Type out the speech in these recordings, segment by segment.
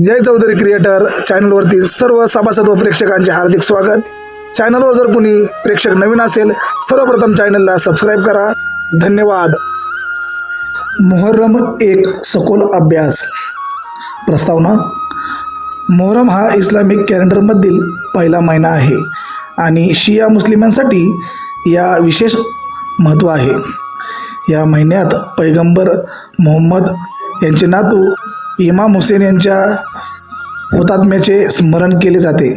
जय Chaudhari creator चॅनलवरती सर्व सभासद व प्रेक्षकांचे हार्दिक स्वागत. चॅनलवर जर कोणी प्रेक्षक नवीन असेल सर्वप्रथम चॅनलला सबस्क्राईब करा. धन्यवाद. मोहर्रम एक सखोल अभ्यास. प्रस्तावना मोहरम हा इस्लामिक कॅलेंडरमधील पहिला महिना आहे आणि शिया मुस्लिमांसाठी या विशेष महत्त्व आहे. या महिन्यात पैगंबर मोहम्मद यांचे नातू इमाम हुसेन यांच्या हुतात्म्याचे स्मरण केले जाते.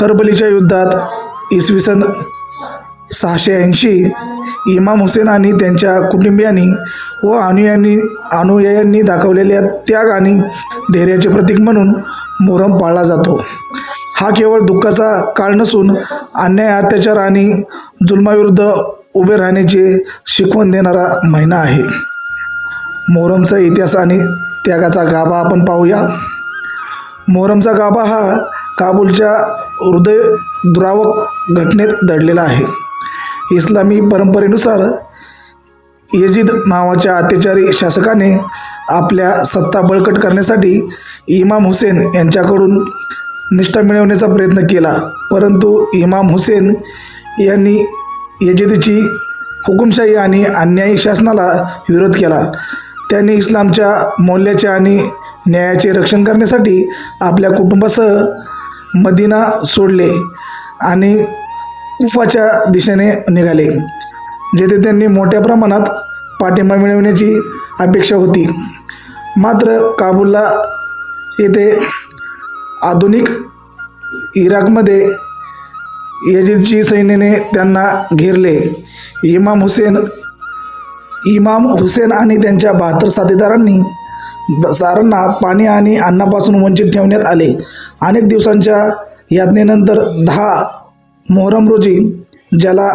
करबलीच्या युद्धात इसवी सन सहाशे ऐंशी इमाम हुसेन आणि त्यांच्या कुटुंबियांनी व अनुयांनी अनुयायांनी दाखवलेल्या त्याग आणि धैर्याचे प्रतीक म्हणून मोहरम पाळला जातो. हा केवळ दुःखाचा काळ नसून अन्याय अत्याचार आणि जुलमाविरुद्ध उभे राहण्याचे शिकवण देणारा महिना आहे. मोहरमचा इतिहास आणि त्यागाचा गाभा आपण पाहूया. मोहरमचा गाभा हा काबूलच्या हृदय दुरावक घटनेत दडलेला आहे. इस्लामी परंपरेनुसार यजिद नावाच्या अत्याचारी शासकाने आपल्या सत्ता बळकट करण्यासाठी इमाम हुसेन यांच्याकडून निष्ठा मिळवण्याचा प्रयत्न केला. परंतु इमाम हुसेन यांनी यजिदची हुकुमशाही आणि अन्यायी शासनाला विरोध केला. त्यांनी इस्लामच्या मौल्याचे आणि न्यायाचे रक्षण करण्यासाठी आपल्या कुटुंबासह मदिना सोडले आणि कुफाच्या दिशेने निघाले जेथे त्यांनी मोठ्या प्रमाणात पाठिंबा मिळवण्याची अपेक्षा होती. मात्र काबूलला येथे आधुनिक इराकमध्ये यजीदची सैन्याने त्यांना घेरले. इमाम हुसेन इमाम हुसेन आणि त्यांच्या बहात्तर साथीदारांनी द- सारांना पाणी आणि अन्नापासून वंचित ठेवण्यात आले. अनेक दिवसांच्या यातनेनंतर दहा मोहरम रोजी ज्याला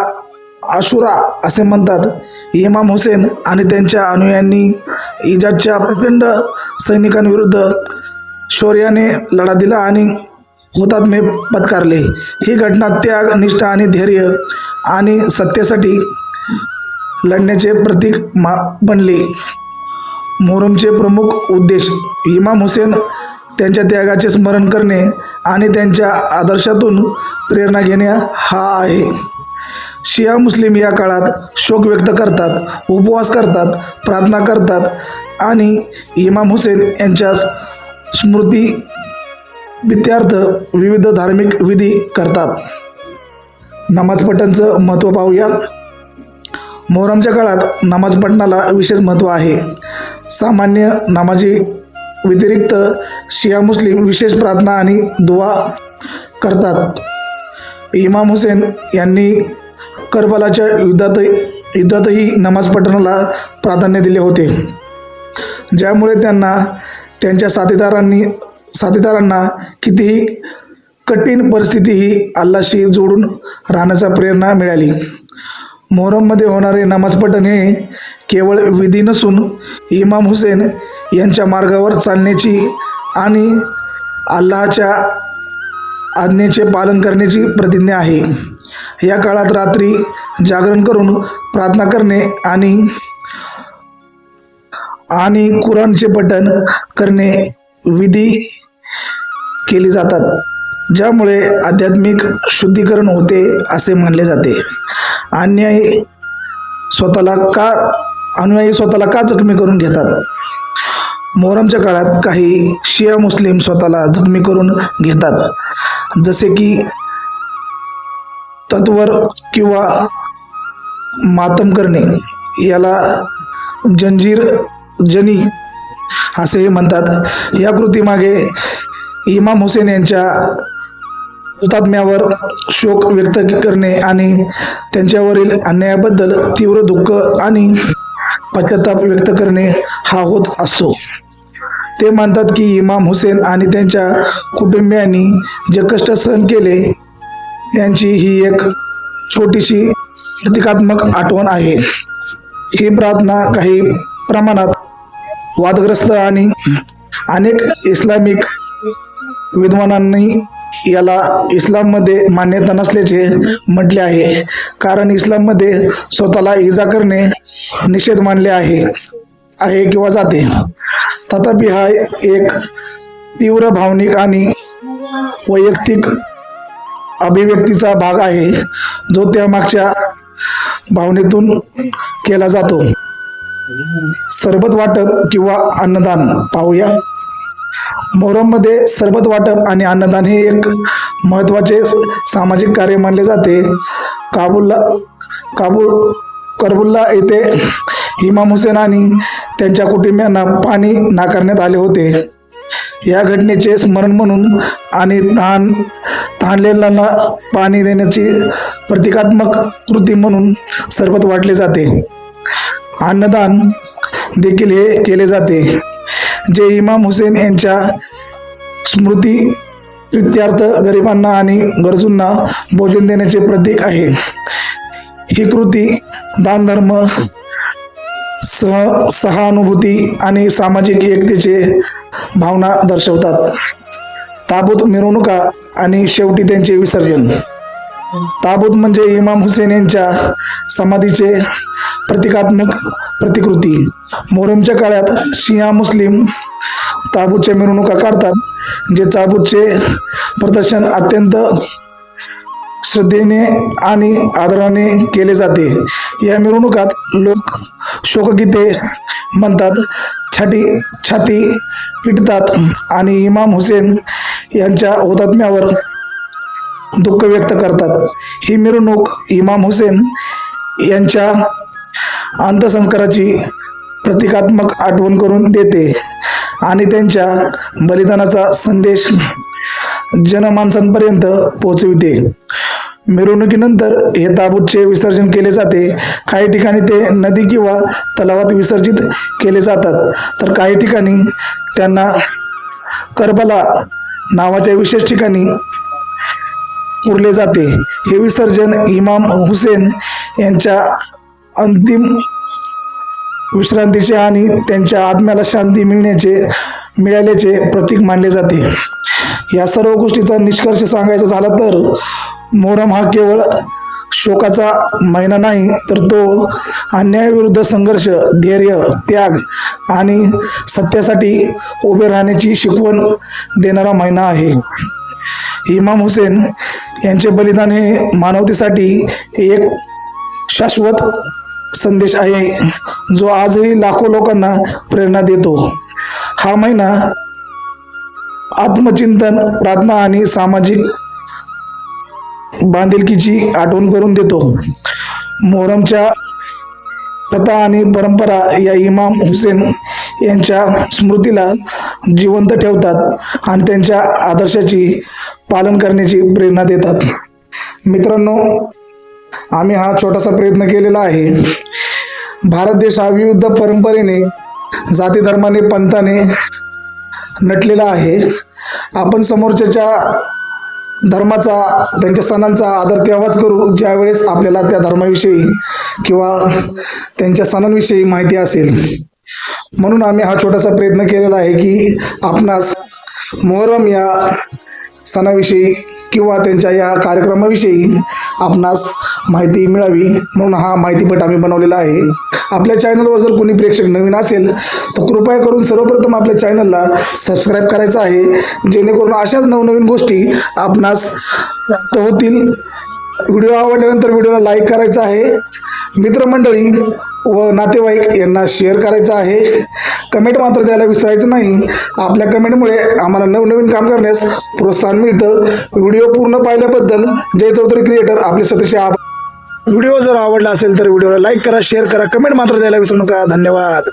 आशुरा असे म्हणतात इमाम हुसेन आणि त्यांच्या अनुयांनी इजाजच्या प्रचंड सैनिकांविरुद्ध शौर्याने लढा दिला आणि हुतात्मे पत्कारले. ही घटना त्याग निष्ठा आणि धैर्य आणि सत्तेसाठी लढण्याचे प्रतीक मा बनले. मोहरमचे प्रमुख उद्देश इमाम हुसेन त्यांच्या त्यागाचे स्मरण करणे आणि त्यांच्या आदर्शातून प्रेरणा घेणे हा आहे. शिया मुस्लिम या काळात शोक व्यक्त करतात उपवास करतात प्रार्थना करतात आणि इमाम हुसेन यांच्या स्मृती विद्यार्थ विविध धार्मिक विधी करतात. नमाज पठणचं महत्त्व पाहूया. मोहरमच्या काळात नमाज पठणाला विशेष महत्त्व आहे. सामान्य नामाजी व्यतिरिक्त शिया मुस्लिम विशेष प्रार्थना आणि दुवा करतात. इमाम हुसेन यांनी करबलाच्या युद्धात युद्धातही नमाज पठणाला प्राधान्य दिले होते. ज्यामुळे त्यांना त्यांच्या साथीदारांनी साथीदारांना कितीही कठीण परिस्थितीही अल्लाशी जोडून राहण्याचा प्रेरणा मिळाली. मोहरममध्ये होणारे नमाज पठण हे केवळ विधी नसून इमाम हुसेन यांच्या मार्गावर चालण्याची आणि अल्लाच्या आज्ञेचे पालन करण्याची प्रतिज्ञा आहे. या काळात रात्री जागरण करून प्रार्थना करणे आणि आणि कुराणचे पठण करणे विधी केली जातात. ज्यामुळे आध्यात्मिक शुद्धीकरण होते असे मानले जाते. अन्यायी स्वतःला का अनुयायी स्वतःला का जखमी करून घेतात? मोहरमच्या काळात काही शिया मुस्लिम स्वतःला जखमी करून घेतात. जसे की तत्वर किंवा मातम करणे याला जंजीर जनी असेही म्हणतात. या कृतीमागे इमाम हुसेन यांच्या हुतात्म्यावर शोक व्यक्त करणे आणि त्यांच्यावरील अन्यायाबद्दल तीव्र दुःख आणि पश्चाताप व्यक्त करणे हा होत असतो. ते मानतात की इमाम हुसेन आणि त्यांच्या कुटुंबियांनी जे कष्ट सहन केले यांची ही एक छोटीशी प्रतिकात्मक आठवण आहे. ही प्रार्थना काही प्रमाणात वादग्रस्त आणि अनेक इस्लामिक विद्वानांनी याला इस्लाममध्ये मान्यता नसल्याचे म्हटले आहे. कारण इस्लाममध्ये स्वतःला इजा करणे निषेध मानले आहे आहे किंवा जाते. तथापि हा एक तीव्र भावनिक आणि वैयक्तिक अभिव्यक्तीचा भाग आहे जो त्यामागच्या भावनेतून केला जातो. सरबत वाटप किंवा अन्नदान पाहूया. मोहरममध्ये सरबत वाटप आणि अन्नदान हे एक महत्त्वाचे सामाजिक कार्य मानले जाते. काबूलला काबूल करबुल्ला येथे इमाम हुसेन आणि त्यांच्या कुटुंबियांना पाणी नाकारण्यात आले होते. या घटनेचे स्मरण म्हणून आणि तहान तहानलेल्यांना पाणी देण्याची प्रतिकात्मक कृती म्हणून सरबत वाटले जाते. अन्नदान देखील हे केले जाते. जे इमाम हुसेन यांच्या स्मृती प्रित्यर्थ गरिबांना आणि गरजूंना भोजन देण्याचे प्रतीक आहे. ही कृती दानधर्म सह सहानुभूती आणि सामाजिक एकतेचे भावना दर्शवतात. ताबूत मिरवणुका आणि शेवटी त्यांचे विसर्जन. ताबूत म्हणजे इमाम हुसेन यांच्या समाधीचे प्रतिकात्मक प्रतिकृती. मोहरमच्या काळात शिया मुस्लिम ताबूतच्या मिरवणुका काढतात जे ताबूतचे प्रदर्शन अत्यंत श्रद्धेने आणि आदराने केले जाते. या मिरवणुकात लोक शोकगीते म्हणतात छाती छाती पिटतात आणि इमाम हुसेन यांच्या हुतात्म्यावर दुःख व्यक्त करतात. ही मिरवणूक इमाम हुसेन यांच्या अंत्यसंस्काराची प्रतिकात्मक आठवण करून देते आणि त्यांच्या बलिदानाचा संदेश जनमानसांपर्यंत पोहोचविते मिरवणुकीनंतर हे ताबूतचे विसर्जन केले जाते. काही ठिकाणी ते नदी किंवा तलावात विसर्जित केले जातात. तर काही ठिकाणी त्यांना करबला नावाच्या विशेष ठिकाणी पुरले जाते. हे विसर्जन इमाम हुसेन यांच्या अंतिम विश्रांतीचे आणि त्यांच्या आत्म्याला शांती मिळण्याचे मिळाल्याचे प्रतीक मानले जाते. या सर्व गोष्टीचा निष्कर्ष सांगायचा झाला तर मोहरम हा केवळ शोकाचा महिना नाही तर तो अन्यायाविरुद्ध संघर्ष धैर्य त्याग आणि सत्यासाठी उभे राहण्याची शिकवण देणारा महिना आहे. इमाम हुसेन यांचे बलिदान हे मानवतेसाठी एक शाश्वत संदेश आहे जो आजही लाखो लोकांना प्रेरणा देतो. हा महिना आत्मचिंतन प्रार्थना आणि सामाजिक बांधिलकीची आठवण करून देतो. मोहरमच्या प्रथा आणि परंपरा या इमाम हुसेन यांच्या स्मृतीला जिवंत ठेवतात आणि त्यांच्या आदर्शाची पालन करण्याची प्रेरणा देतात. मित्रांनो आम्ही हा छोटासा प्रयत्न केलेला आहे. भारत देश हा विविध परंपरेने जाती धर्माने पंथाने नटलेला आहे. आपण समोरच्याच्या धर्माचा त्यांच्या सणांचा आदर तेव्हाच करू ज्यावेळेस आपल्याला त्या धर्माविषयी किंवा त्यांच्या सणांविषयी माहिती असेल. म्हणून आम्ही हा छोटासा प्रयत्न केलेला आहे की आपणास मोहरम या सणाविषयी किंवा त्यांच्या या कार्यक्रमाविषयी आपणास माहिती मिळावी म्हणून हा माहितीपट आम्ही बनवलेला आहे. आपल्या चॅनलवर जर कोणी प्रेक्षक नवीन असेल तर कृपया करून सर्वप्रथम आपल्या चॅनलला सबस्क्राईब करायचं आहे. जेणेकरून अशाच नवनवीन गोष्टी आपणास होतील व्हिडिओ आवडल्यानंतर व्हिडिओला लाईक करायचा आहे. मित्रमंडळी व नातेवाईक यांना शेअर करायचं आहे. कमेंट मात्र द्यायला विसरायचं नाही. आपल्या कमेंटमुळे आम्हाला नवनवीन काम करण्यास प्रोत्साहन मिळतं. व्हिडिओ पूर्ण पाहिल्याबद्दल जय चौधरी क्रिएटर आपले सदस्य व्हिडिओ जर आवडला असेल तर व्हिडिओला लाईक करा शेअर करा कमेंट मात्र द्यायला विसरू नका. धन्यवाद.